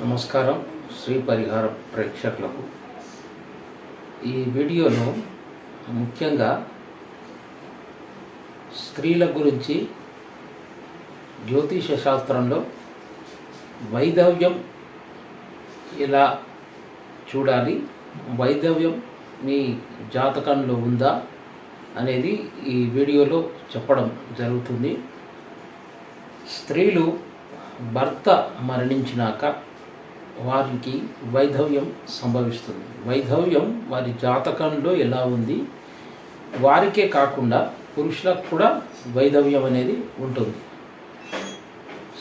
నమస్కారం శ్రీ పరిహార ప్రేక్షకులకు. ఈ వీడియోలో ముఖ్యంగా స్త్రీల గురించి జ్యోతిష శాస్త్రంలో వైధవ్యం ఎలా చూడాలి వైధవ్యం మీ జాతకంలో ఉందా అనేది ఈ వీడియోలో చెప్పడం జరుగుతుంది. స్త్రీలు భర్త మరణించినాక వారికి వైధవ్యం సంభవిస్తుంది. వైధవ్యం వారి జాతకంలో ఎలా ఉంది? వారికే కాకుండా పురుషులకు కూడా వైధవ్యం అనేది ఉంటుంది.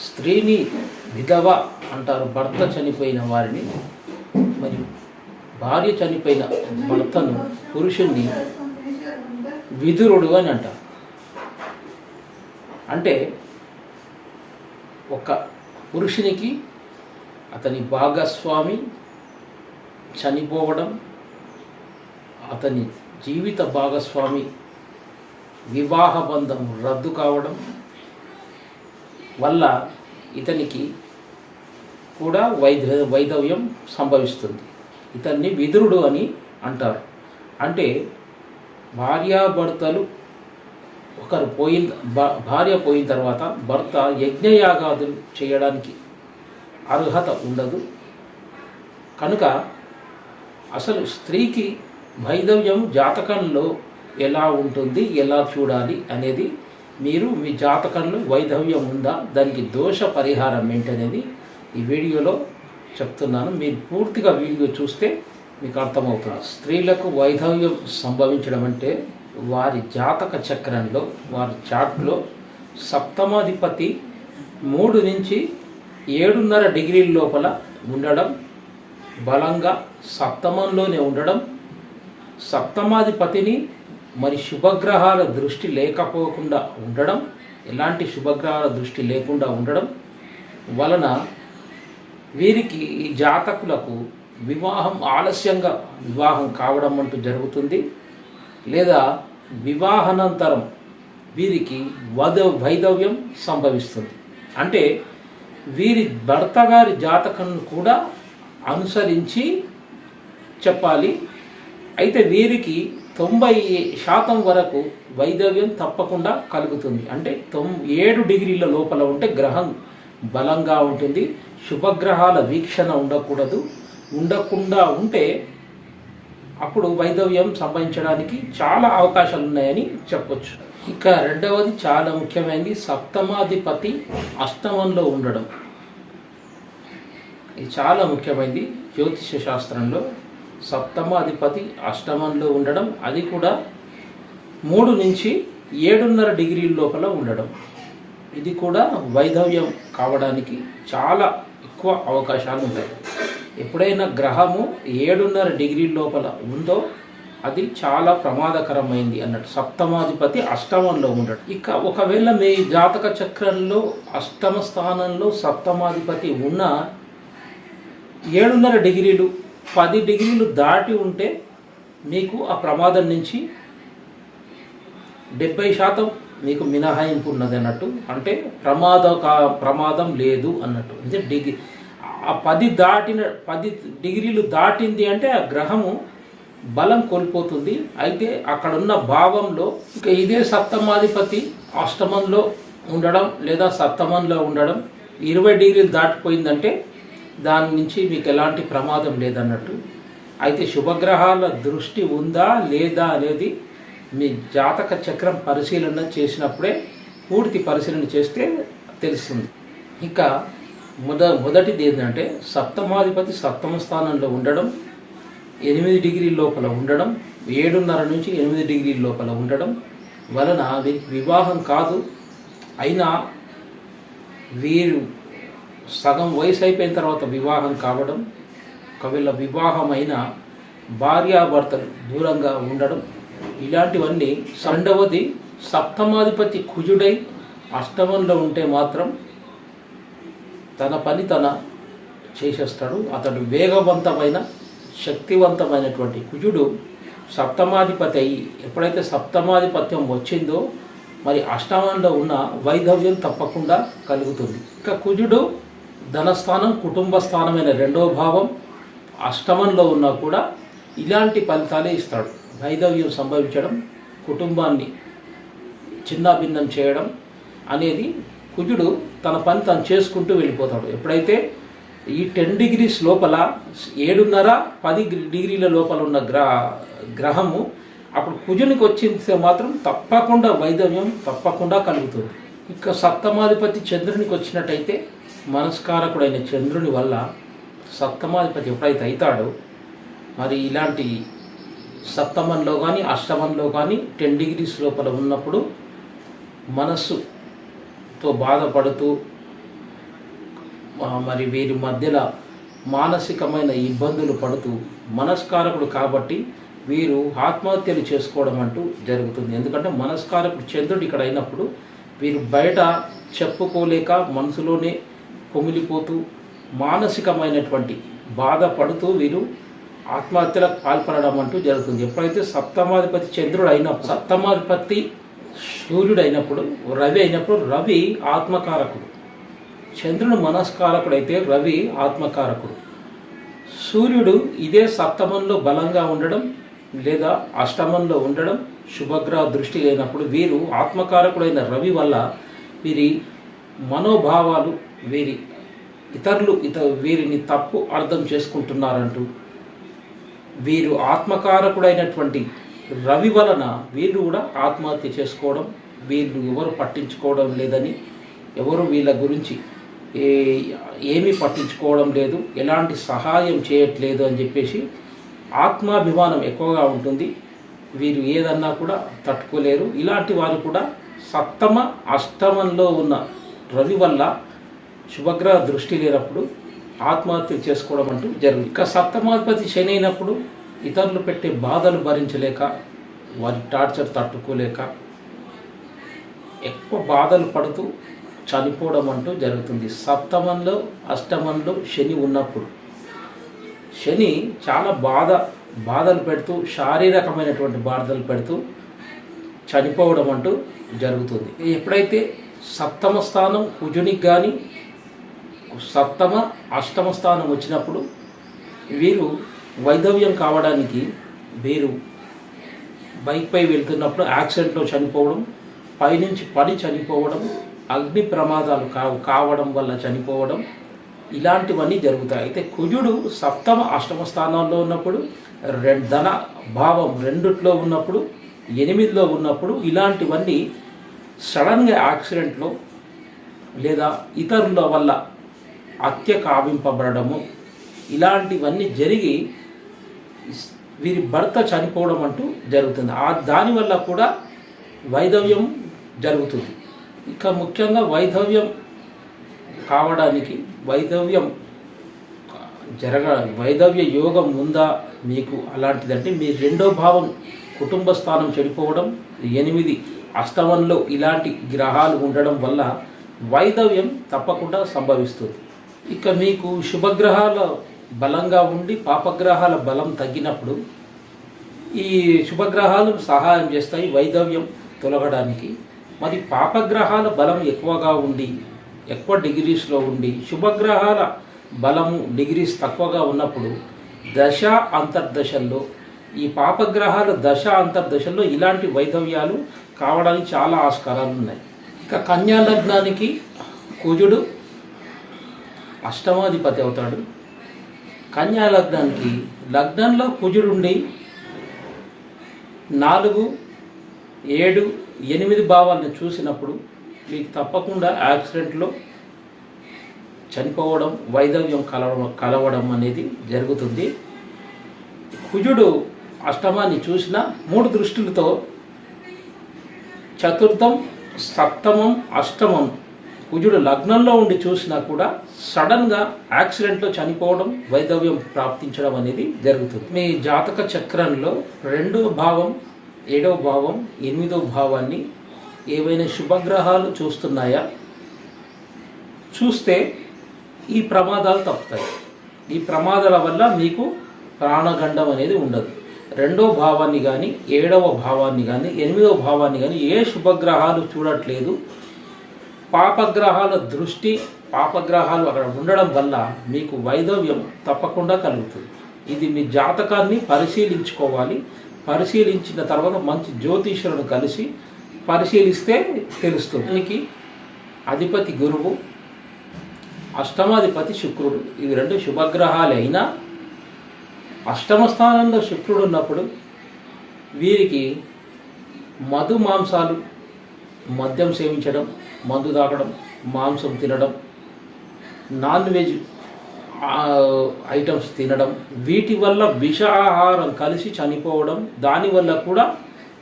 స్త్రీని విధవ అంటారు. భర్త చనిపోయిన వారిని. మరి భార్య చనిపోయిన భర్తను పురుషుణ్ణి విదురుడు అని అంటారు. అంటే ఒక పురుషునికి అతని భాగస్వామి చనిపోవడం అతని జీవిత భాగస్వామి వివాహ బంధం రద్దు కావడం వల్ల ఇతనికి కూడా వైధ వైధవ్యం సంభవిస్తుంది. ఇతన్ని విదురుడు అని అంటారు. అంటే భార్యాభర్తలు ఒకరు పోయిన భార్య పోయిన తర్వాత భర్త యజ్ఞయాగాదులు చేయడానికి అర్హత ఉండదు. కనుక అసలు స్త్రీకి వైధవ్యం జాతకంలో ఎలా ఉంటుంది ఎలా చూడాలి అనేది మీరు మీ జాతకంలో వైధవ్యం ఉందా దానికి దోష పరిహారం ఏంటనేది ఈ వీడియోలో చెప్తున్నాను. మీరు పూర్తిగా వీడియో చూస్తే మీకు అర్థమవుతుంది. స్త్రీలకు వైధవ్యం సంభవించడం అంటే వారి జాతక చక్రంలో వారి చాట్లో సప్తమాధిపతి మూడు నుంచి ఏడున్నర డిగ్రీల లోపల ఉండడం బలంగా సప్తమంలోనే ఉండడం సప్తమాధిపతిని మరి శుభగ్రహాల దృష్టి లేకపోకుండా ఉండడం ఎలాంటి శుభగ్రహాల దృష్టి లేకుండా ఉండడం వలన వీరికి ఈ జాతకులకు వివాహం ఆలస్యంగా వివాహం కావడం అంటూ జరుగుతుంది. లేదా వివాహానంతరం వీరికి వద వైధవ్యం సంభవిస్తుంది. అంటే వీరి భర్త గారి జాతకంను కూడా అనుసరించి చెప్పాలి. అయితే వీరికి తొంభై శాతం వరకు వైదవ్యం తప్పకుండా కలుగుతుంది. అంటే తొం ఏడు డిగ్రీల లోపల ఉంటే గ్రహం బలంగా ఉంటుంది. శుభగ్రహాల వీక్షణ ఉండకూడదు. ఉండకుండా ఉంటే అప్పుడు వైదవ్యం సంభవించడానికి చాలా అవకాశాలు ఉన్నాయని చెప్పొచ్చు. ఇక రెండవది చాలా ముఖ్యమైనది సప్తమాధిపతి అష్టమంలో ఉండడం. ఇది చాలా ముఖ్యమైనది జ్యోతిష శాస్త్రంలో. సప్తమాధిపతి అష్టమంలో ఉండడం అది కూడా మూడు నుంచి ఏడున్నర డిగ్రీల లోపల ఉండడం. ఇది కూడా వైధవ్యం కావడానికి చాలా ఎక్కువ అవకాశాలు ఉంటాయి. ఎప్పుడైనా గ్రహము ఏడున్నర డిగ్రీ లోపల ఉందో అది చాలా ప్రమాదకరమైంది అన్నట్టు. సప్తమాధిపతి అష్టమంలో ఉండడు ఇక ఒకవేళ మీ జాతక చక్రంలో అష్టమ స్థానంలో సప్తమాధిపతి ఉన్న ఏడున్నర డిగ్రీలు పది డిగ్రీలు దాటి ఉంటే మీకు ఆ ప్రమాదం నుంచి డెబ్బై శాతం మీకు మినహాయింపు ఉన్నది అన్నట్టు. అంటే ప్రమాద కా- ప్రమాదం లేదు అన్నట్టు. అంటే డిగ్రీ ఆ పది దాటిన పది డిగ్రీలు దాటింది అంటే ఆ గ్రహము బలం కోల్పోతుంది. అయితే అక్కడున్న భావంలో ఇక ఇదే సప్తమాధిపతి అష్టమంలో ఉండడం లేదా సప్తమంలో ఉండడం ఇరవై డిగ్రీలు దాటిపోయిందంటే దాని నుంచి మీకు ఎలాంటి ప్రమాదం లేదన్నట్టు. అయితే శుభగ్రహాల దృష్టి ఉందా లేదా అనేది మీ జాతక చక్రం పరిశీలన చేసినప్పుడే పూర్తి పరిశీలన చేస్తే తెలుస్తుంది. ఇంకా మొద మొదటిది ఏంటంటే సప్తమాధిపతి సప్తమ స్థానంలో ఉండడం ఎనిమిది డిగ్రీ లోపల ఉండడం ఏడున్నర నుంచి ఎనిమిది డిగ్రీ లోపల ఉండడం వలన వీరికి వివాహం కాదు. అయినా వీరు సగం వయసు అయిపోయిన తర్వాత వివాహం కావడం ఒకవేళ వివాహం అయిన భార్యాభర్తలు దూరంగా ఉండడం ఇలాంటివన్నీ రెండవది సప్తమాధిపతి కుజుడై అష్టమంలో ఉంటే మాత్రం తన పని తన చేసేస్తాడు. అతడు వేగవంతమైన శక్తివంతమైనటువంటి కుజుడు సప్తమాధిపతి అయ్యి ఎప్పుడైతే సప్తమాధిపత్యం వచ్చిందో మరి అష్టమంలో ఉన్న వైధవ్యం తప్పకుండా కలుగుతుంది. ఇక కుజుడు ధనస్థానం కుటుంబ స్థానమైన రెండవ భావం అష్టమంలో ఉన్నా కూడా ఇలాంటి ఫలితాలే ఇస్తాడు. వైధవ్యం సంభవించడం కుటుంబాన్ని చిన్నాభిన్నం చేయడం అనేది కుజుడు తన పని తను చేసుకుంటూ వెళ్ళిపోతాడు. ఎప్పుడైతే ఈ టెన్ డిగ్రీస్ లోపల ఏడున్నర పది డిగ్రీల లోపల ఉన్న గ్రహ గ్రహము అప్పుడు కుజునికి వచ్చింది మాత్రం తప్పకుండా వైదవ్యం తప్పకుండా కలుగుతుంది. ఇక సప్తమాధిపతి చంద్రునికి వచ్చినట్టయితే మనస్కారకుడైన చంద్రుని వల్ల సప్తమాధిపతి ఎప్పుడైతే అవుతాడో మరి ఇలాంటి సప్తమంలో కానీ అష్టమంలో కానీ టెన్ డిగ్రీస్ లోపల ఉన్నప్పుడు మనస్సుతో బాధపడుతూ మరి వీరి మధ్యలో మానసికమైన ఇబ్బందులు పడుతూ మనస్కారకుడు కాబట్టి వీరు ఆత్మహత్యలు చేసుకోవడం అంటూ జరుగుతుంది. ఎందుకంటే మనస్కారకుడు చంద్రుడు ఇక్కడ అయినప్పుడు వీరు బయట చెప్పుకోలేక మనసులోనే కుమిలిపోతూ మానసికమైనటువంటి బాధపడుతూ వీరు ఆత్మహత్యలకు పాల్పడడం అంటూ జరుగుతుంది. ఎప్పుడైతే సప్తమాధిపతి చంద్రుడు అయినప్పుడు సప్తమాధిపతి సూర్యుడు అయినప్పుడు రవి అయినప్పుడు రవి ఆత్మకారకుడు. చంద్రుడు మనస్కారకుడైతే రవి ఆత్మకారకుడు. సూర్యుడు ఇదే సప్తమంలో బలంగా ఉండడం లేదా అష్టమంలో ఉండడం శుభగ్రహ దృష్టి లేనప్పుడు వీరు ఆత్మకారకుడైన రవి వల్ల వీరి మనోభావాలు వీరి ఇతరులు ఇత వీరిని తప్పు అర్థం చేసుకుంటున్నారంటూ వీరు ఆత్మకారకుడైనటువంటి రవి వలన వీళ్ళు కూడా ఆత్మహత్య చేసుకోవడం వీళ్ళు ఎవరు పట్టించుకోవడం లేదని ఎవరు వీళ్ళ గురించి ఏమీ పట్టించుకోవడం లేదు ఎలాంటి సహాయం చేయట్లేదు అని చెప్పేసి ఆత్మాభిమానం ఎక్కువగా ఉంటుంది. వీరు ఏదన్నా కూడా తట్టుకోలేరు. ఇలాంటి వారు కూడా సప్తమ అష్టమంలో ఉన్న రవి వల్ల శుభగ్రహ దృష్టి లేనప్పుడు ఆత్మహత్య చేసుకోవడం అంటూ జరుగుతుంది. ఇక సప్తమాధిపతి శని అయినప్పుడు ఇతరులు పెట్టే బాధలు భరించలేక వారి టార్చర్ తట్టుకోలేక ఎక్కువ బాధలు పడుతూ చనిపోవడం అంటూ జరుగుతుంది. సప్తమంలో అష్టమంలో శని ఉన్నప్పుడు. శని చాలా బాధ బాధలు పెడుతూ శారీరకమైనటువంటి బాధలు పెడుతూ చనిపోవడం అంటూ జరుగుతుంది. ఎప్పుడైతే సప్తమ స్థానం కుజునికి కానీ సప్తమ అష్టమ స్థానం వచ్చినప్పుడు వీరు వైధవ్యం కావడానికి వీరు బైక్పై వెళ్తున్నప్పుడు యాక్సిడెంట్లో చనిపోవడం పైనుంచి పడి చనిపోవడం అగ్ని ప్రమాదాలు కావు కావడం వల్ల చనిపోవడం ఇలాంటివన్నీ జరుగుతాయి. అయితే కుజుడు సప్తమ అష్టమ స్థానాల్లో ఉన్నప్పుడు రె- ధన భావం రెండిట్లో ఉన్నప్పుడు ఎనిమిదిలో ఉన్నప్పుడు ఇలాంటివన్నీ సడన్గా యాక్సిడెంట్లో లేదా ఇతరుల వల్ల హత్య కావింపబడము ఇలాంటివన్నీ జరిగి వీరి భర్త చనిపోవడం అంటూ జరుగుతుంది. ఆ దానివల్ల కూడా వైధవ్యం జరుగుతుంది. ఇక ముఖ్యంగా వైధవ్యం కావడానికి వైధవ్యం జరగ వైధవ్య యోగం ఉందా మీకు అలాంటిదంటే మీ రెండో భావం కుటుంబ స్థానం చెడిపోవడం ఎనిమిది అష్టమంలో ఇలాంటి గ్రహాలు ఉండడం వల్ల వైధవ్యం తప్పకుండా సంభవిస్తుంది. ఇక మీకు శుభగ్రహాల బలంగా ఉండి పాపగ్రహాల బలం తగ్గినప్పుడు ఈ శుభగ్రహాలు సహాయం చేస్తాయి వైధవ్యం తొలగడానికి. మరి పాపగ్రహాల బలం ఎక్కువగా ఉండి ఎక్కువ డిగ్రీస్లో ఉండి శుభగ్రహాల బలము డిగ్రీస్ తక్కువగా ఉన్నప్పుడు దశ అంతర్దశల్లో ఈ పాపగ్రహాల దశ అంతర్దశల్లో ఇలాంటి వైధవ్యాలు కావడానికి చాలా ఆస్కారాలు ఉన్నాయి. ఇక కన్యా లగ్నానికి కుజుడు అష్టమాధిపతి అవుతాడు. కన్యా లగ్నానికి లగ్నంలో కుజుడుండి నాలుగు ఏడు ఎనిమిది భావాలను చూసినప్పుడు మీకు తప్పకుండా యాక్సిడెంట్లో చనిపోవడం వైధవ్యం కలవడం కలవడం అనేది జరుగుతుంది. కుజుడు అష్టమాన్ని చూసిన మూడు దృష్టిలతో చతుర్థం సప్తమం అష్టమం కుజుడు లగ్నంలో ఉండి చూసినా కూడా సడన్గా యాక్సిడెంట్లో చనిపోవడం వైధవ్యం ప్రాప్తించడం అనేది జరుగుతుంది. మీ జాతక చక్రంలో రెండవ భావం ఏడవ భావం ఎనిమిదవ భావాన్ని ఏవైనా శుభగ్రహాలు చూస్తున్నాయా? చూస్తే ఈ ప్రమాదాలు తప్పుతాయి. ఈ ప్రమాదాల వల్ల మీకు ప్రాణగండం అనేది ఉండదు. రెండో భావాన్ని కానీ ఏడవ భావాన్ని కానీ ఎనిమిదవ భావాన్ని కానీ ఏ శుభగ్రహాలు చూడట్లేదు. పాపగ్రహాల దృష్టి పాపగ్రహాలు అక్కడ ఉండడం వల్ల మీకు వైధవ్యం తప్పకుండా కలుగుతుంది. ఇది మీ జాతకాన్ని పరిశీలించుకోవాలి. పరిశీలించిన తర్వాత మంచి జ్యోతిషులను కలిసి పరిశీలిస్తే తెలుస్తుంది. దీనికి అధిపతి గురువు అష్టమాధిపతి శుక్రుడు. ఇవి రెండు శుభగ్రహాలు అయినా అష్టమ స్థానంలో శుక్రుడు ఉన్నప్పుడు వీరికి మధు మాంసాలు మద్యం సేవించడం మందు తాగడం మాంసం తినడం నాన్ వెజ్ ఐటమ్స్ తినడం వీటి వల్ల విష ఆహారం కలిసి చనిపోవడం దానివల్ల కూడా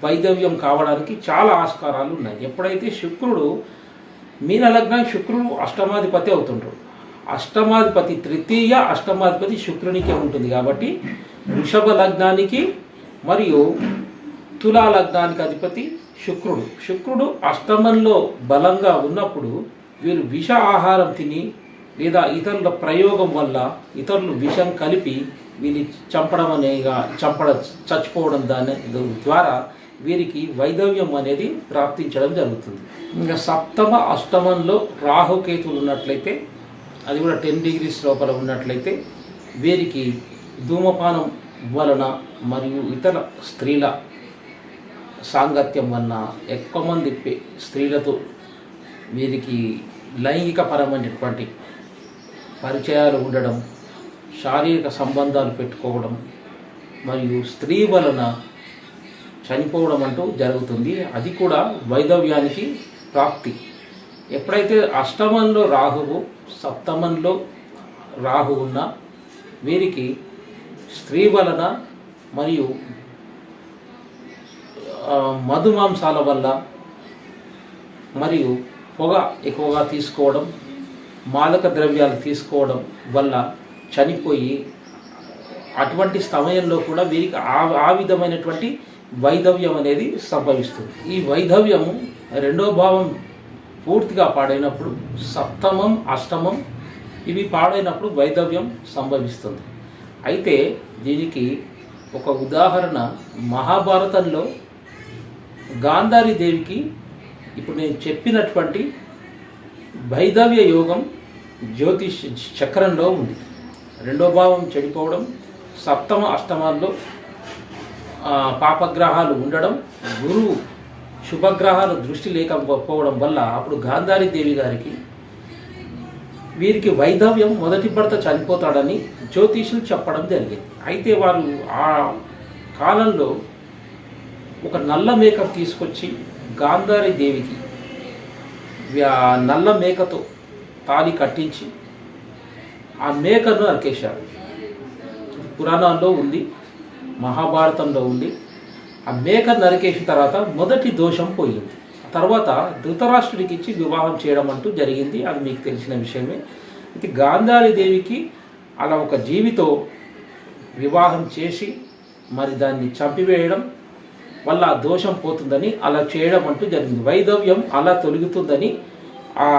వైదవ్యం కావడానికి చాలా ఆస్కారాలు ఉన్నాయి. ఎప్పుడైతే శుక్రుడు మీన లగ్నానికి శుక్రుడు అష్టమాధిపతి అవుతుంటాడు. అష్టమాధిపతి తృతీయ అష్టమాధిపతి శుక్రునికే ఉంటుంది కాబట్టి వృషభ లగ్నానికి మరియు తులా లగ్నానికి అధిపతి శుక్రుడు. శుక్రుడు అష్టమంలో బలంగా ఉన్నప్పుడు వీరు విష ఆహారం తిని లేదా ఇతరుల ప్రయోగం వల్ల ఇతరులు విషం కలిపి వీరిని చంపడం అనేగా చంపడ చచ్చిపోవడం దాని ద్వారా వీరికి వైధవ్యం అనేది ప్రాప్తించడం జరుగుతుంది. ఇంకా సప్తమ అష్టమంలో రాహుకేతులు ఉన్నట్లయితే అది కూడా టెన్ డిగ్రీస్ లోపల ఉన్నట్లయితే వీరికి ధూమపానం వలన మరియు ఇతర స్త్రీల సాంగత్యం వలన ఎక్కువ మంది స్త్రీలతో వీరికి లైంగిక పరమైనటువంటి పరిచయాలు ఉండడం శారీరక సంబంధాలు పెట్టుకోవడం మరియు స్త్రీ వలన చనిపోవడం అంటూ జరుగుతుంది. అది కూడా వైధవ్యానికి ప్రాప్తి. ఎప్పుడైతే అష్టమంలో రాహువు సప్తమంలో రాహు ఉన్న వీరికి స్త్రీ వలన మరియు మధుమాంసాల వల్ల మరియు పొగ ఎక్కువగా తీసుకోవడం మాదక ద్రవ్యాలు తీసుకోవడం వల్ల చనిపోయి అటువంటి సమయంలో కూడా వీరికి ఆ ఆ విధమైనటువంటి వైధవ్యం అనేది సంభవిస్తుంది. ఈ వైధవ్యము రెండో భావం పూర్తిగా పాడైనప్పుడు సప్తమం అష్టమం ఇవి పాడైనప్పుడు వైధవ్యం సంభవిస్తుంది. అయితే దీనికి ఒక ఉదాహరణ మహాభారతంలో గాంధారి దేవికి ఇప్పుడు నేను చెప్పినటువంటి వైధవ్య యోగం జ్యోతిష్ చక్రంలో ఉంది. రెండో భావం చెడిపోవడం సప్తమ అష్టమాల్లో పాపగ్రహాలు ఉండడం గురువు శుభగ్రహాలు దృష్టి లేకపోవడం వల్ల అప్పుడు గాంధారి దేవి గారికి వీరికి వైధవ్యం మొదటి భర్త చనిపోతాడని జ్యోతిషులు చెప్పడం జరిగింది. అయితే వారు ఆ కాలంలో ఒక నల్ల మేకప్ తీసుకొచ్చి గాంధారి దేవికి నల్ల మేకతో తాళి కట్టించి ఆ మేకను నరికేశారు పురాణాల్లో ఉంది మహాభారతంలో ఉంది. ఆ మేక నరికేసిన తర్వాత మొదటి దోషం పోయింది. తర్వాత ధృతరాష్ట్రుడికి ఇచ్చి వివాహం చేయడం అంటూ జరిగింది. అది మీకు తెలిసిన విషయమే. అయితే గాంధారి దేవికి అలా ఒక జీవితో వివాహం చేసి మరి దాన్ని చంపివేయడం వల్ల ఆ దోషం పోతుందని అలా చేయడం అంటూ జరిగింది. వైధవ్యం అలా తొలగుతుందని ఆ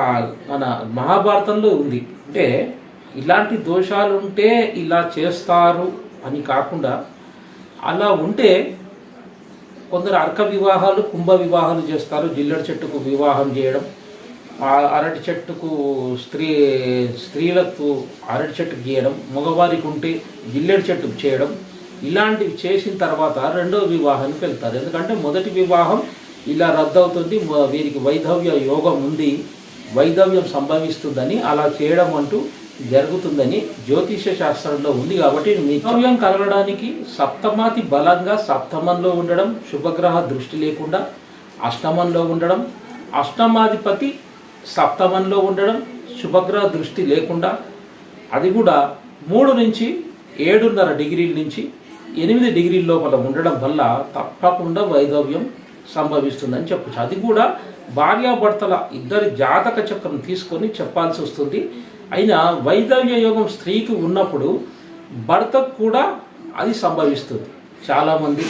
మన మహాభారతంలో ఉంది. అంటే ఇలాంటి దోషాలు ఉంటే ఇలా చేస్తారు అని కాకుండా అలా ఉంటే కొందరు అర్క వివాహాలు కుంభ వివాహాలు చేస్తారు. జిల్లడి చెట్టుకు వివాహం చేయడం ఆ అరటి చెట్టుకు స్త్రీ స్త్రీలకు అరటి చెట్టుకు చేయడం మగవారికి ఉంటే జిల్లెడు చెట్టుకు చేయడం ఇలాంటివి చేసిన తర్వాత రెండో వివాహానికి వెళ్తారు. ఎందుకంటే మొదటి వివాహం ఇలా రద్దవుతుంది వీరికి వైధవ్య యోగం ఉంది వైధవ్యం సంభవిస్తుందని అలా చేయడం అంటూ జరుగుతుందని జ్యోతిష శాస్త్రంలో ఉంది కాబట్టి నిత్యం కలగడానికి సప్తమాతి బలంగా సప్తమంలో ఉండడం శుభగ్రహ దృష్టి లేకుండా అష్టమంలో ఉండడం అష్టమాధిపతి సప్తమంలో ఉండడం శుభగ్రహ దృష్టి లేకుండా అది కూడా మూడు నుంచి ఏడున్నర డిగ్రీల నుంచి ఎనిమిది డిగ్రీల లోపల ఉండడం వల్ల తప్పకుండా వైధవ్యం సంభవిస్తుందని చెప్పచ్చు. అది కూడా భార్యాభర్తల ఇద్దరి జాతక చక్రం తీసుకొని చెప్పాల్సి వస్తుంది. అయినా వైధవ్య యోగం స్త్రీకి ఉన్నప్పుడు భర్తకు కూడా అది సంభవిస్తుంది. చాలామంది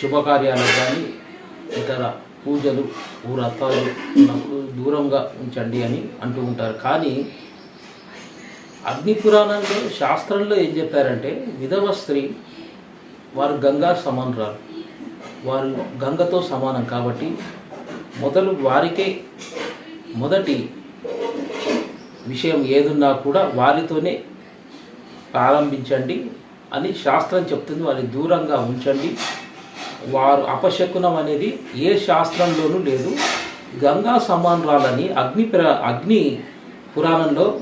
శుభకార్యాలు శుభకార్యాలకు కానీ ఇతర పూజలు వ్రతాలు దూరంగా ఉంచండి అని అంటూ ఉంటారు. కానీ అగ్ని పురాణంలో శాస్త్రంలో ఏం చెప్పారంటే విధవ స్త్రీ వారు గంగా సమానరాలు. వారు గంగతో సమానం కాబట్టి మొదలు వారికే మొదటి విషయం ఏదున్నా కూడా వారితోనే ప్రారంభించండి అని శాస్త్రం చెప్తుంది. వారిని దూరంగా ఉంచండి. వారు అపశకునం అనేది ఏ శాస్త్రంలోనూ లేదు. గంగా సమానరాలని అగ్ని ప్ర అగ్ని పురాణంలో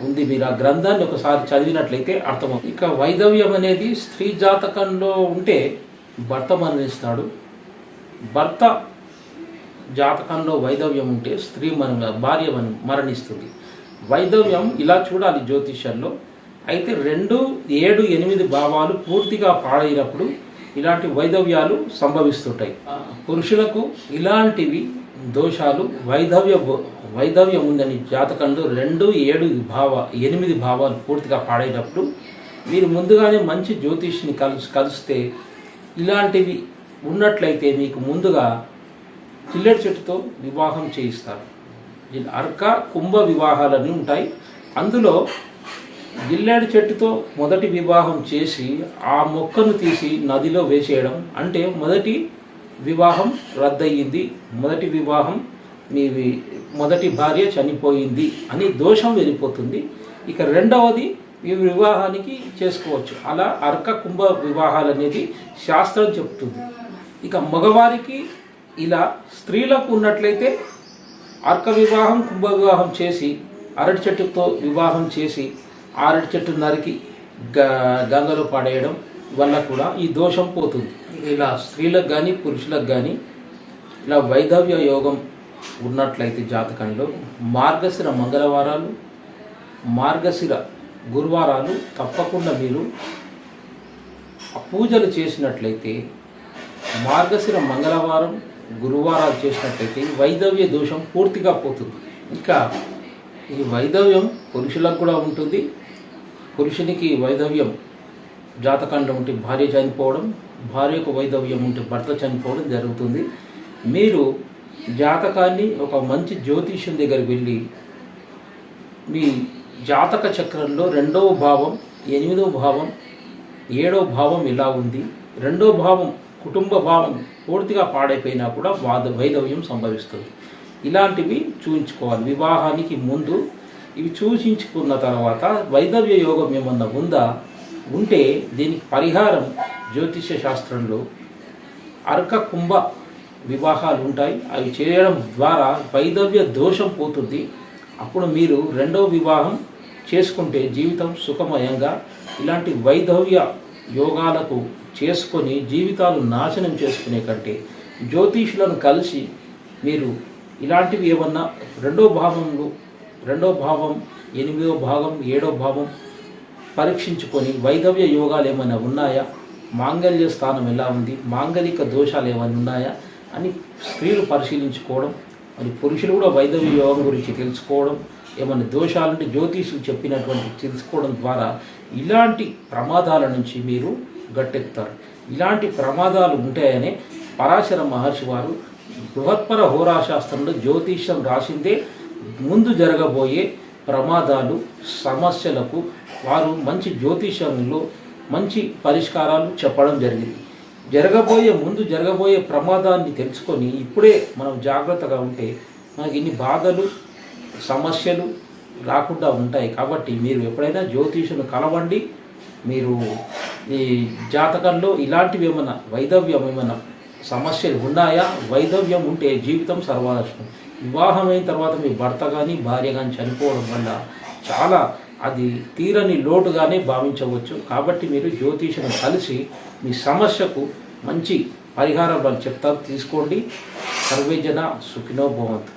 ఉంది. మీరు ఆ గ్రంథాన్ని ఒకసారి చదివినట్లయితే అర్థమవుతుంది. ఇక వైదవ్యం అనేది స్త్రీ జాతకంలో ఉంటే భర్త మరణిస్తాడు. భర్త జాతకంలో వైదవ్యం ఉంటే స్త్రీ మన భార్య మన- మరణిస్తుంది. వైదవ్యం ఇలా చూడాలి జ్యోతిష్యంలో. అయితే రెండు ఏడు ఎనిమిది భావాలు పూర్తిగా పాడైనప్పుడు ఇలాంటి వైదవ్యాలు సంభవిస్తుంటాయి. పురుషులకు ఇలాంటివి దోషాలు వైధవ్య వైధవ్యం ఉందని జాతకంలో రెండు ఏడు భావ ఎనిమిది భావాలు పూర్తిగా పాడేటప్పుడు మీరు ముందుగానే మంచి జ్యోతిష్ని కలుసు కలిస్తే ఇలాంటివి ఉన్నట్లయితే మీకు ముందుగా చిల్లెడు చెట్టుతో వివాహం చేయిస్తారు. అర్క కుంభ వివాహాలన్నీ ఉంటాయి. అందులో గిల్లాడి చెట్టుతో మొదటి వివాహం చేసి ఆ మొక్కను తీసి నదిలో వేసేయడం అంటే మొదటి వివాహం రద్దయింది. మొదటి వివాహం మీ మొదటి భార్య చనిపోయింది అని దోషం వెళ్ళిపోతుంది. ఇక రెండవది ఈ వివాహానికి చేసుకోవచ్చు. అలా అర్క కుంభ వివాహాలు అనేది శాస్త్రం చెప్తుంది. ఇక మగవారికి ఇలా స్త్రీలకు ఉన్నట్లయితే అర్క వివాహం కుంభ వివాహం చేసి అరటి చెట్టుతో వివాహం చేసి అరటి చెట్టు నరికి గ గంగలో పడేయడం వల్ల కూడా ఈ దోషం పోతుంది. ఇలా స్త్రీలకు కానీ పురుషులకు కానీ ఇలా వైధవ్య యోగం ఉన్నట్లయితే జాతకంలో మార్గశిర మంగళవారాలు మార్గశిర గురువారాలు తప్పకుండా మీరు ఆ పూజలు చేసినట్లయితే మార్గశిర మంగళవారం గురువారాలు చేసినట్లయితే ఈ వైధవ్య దోషం పూర్తిగా పోతుంది. ఇంకా ఈ వైధవ్యం పురుషులకు కూడా ఉంటుంది. పురుషునికి వైధవ్యం జాతకాండం ఉంటే భార్య చనిపోవడం భార్యకు వైధవ్యం ఉంటే భర్త చనిపోవడం జరుగుతుంది. మీరు జాతకాన్ని ఒక మంచి జ్యోతిష్యం దగ్గరికి వెళ్ళి మీ జాతక చక్రంలో రెండవ భావం ఎనిమిదవ భావం ఏడవ భావం ఇలా ఉంది. రెండో భావం కుటుంబ భావం పూర్తిగా పాడైపోయినా కూడా వాద వైధవ్యం సంభవిస్తుంది. ఇలాంటివి చూయించుకోవాలి. వివాహానికి ముందు ఇవి సూచించుకున్న తర్వాత వైధవ్య యోగం ఏమన్నా ఉందా? ఉంటే దీనికి పరిహారం జ్యోతిష్య శాస్త్రంలో అర్క కుంభ వివాహాలు ఉంటాయి. అవి చేయడం ద్వారా వైధవ్య దోషం పోతుంది. అప్పుడు మీరు రెండవ వివాహం చేసుకుంటే జీవితం సుఖమయంగా ఇలాంటి వైధవ్య యోగాలకు చేసుకొని జీవితాలు నాశనం చేసుకునే కంటే జ్యోతిషులను కలిసి మీరు ఇలాంటివి ఏమన్నా రెండో భావంలో రెండో భావం ఎనిమిదో భాగం ఏడో భావం పరీక్షించుకొని వైధవ్య యోగాలు ఏమైనా ఉన్నాయా? మాంగళ్య స్థానం ఎలా ఉంది? మాంగలిక దోషాలు ఏమైనా ఉన్నాయా? అని స్త్రీలు పరిశీలించుకోవడం మరి పురుషులు కూడా వైధవ్య యోగం గురించి తెలుసుకోవడం ఏమైనా దోషాలంటే జ్యోతిషులు చెప్పినటువంటి తెలుసుకోవడం ద్వారా ఇలాంటి ప్రమాదాల నుంచి మీరు గట్టెక్కుతారు. ఇలాంటి ప్రమాదాలు ఉంటాయనే పరాశర మహర్షి వారు బృహత్పర హోరాశాస్త్రంలో జ్యోతిష్యం రాసిందే ముందు జరగబోయే ప్రమాదాలు సమస్యలకు వారు మంచి జ్యోతిషంలో మంచి పరిష్కారాలు చెప్పడం జరిగింది. జరగబోయే ముందు జరగబోయే ప్రమాదాన్ని తెలుసుకొని ఇప్పుడే మనం జాగ్రత్తగా ఉంటే మనకి ఇన్ని బాధలు సమస్యలు రాకుండా ఉంటాయి కాబట్టి మీరు ఎప్పుడైనా జ్యోతిషుని కలవండి. మీరు ఈ జాతకంలో ఇలాంటివి ఏమైనా వైధవ్యం ఏమైనా సమస్యలు ఉన్నాయా? వైధవ్యం ఉంటే జీవితం సర్వనాశనం. వివాహం అయిన తర్వాత మీ భర్త కానీ భార్య కానీ చనిపోవడం వల్ల చాలా అది తీరని లోటుగానే భావించవచ్చు. కాబట్టి మీరు జ్యోతిషుని కలిసి మీ సమస్యకు మంచి పరిహారం వాళ్ళు చెప్తారు. తీసుకోండి. సర్వేజన సుఖినో భవంతు.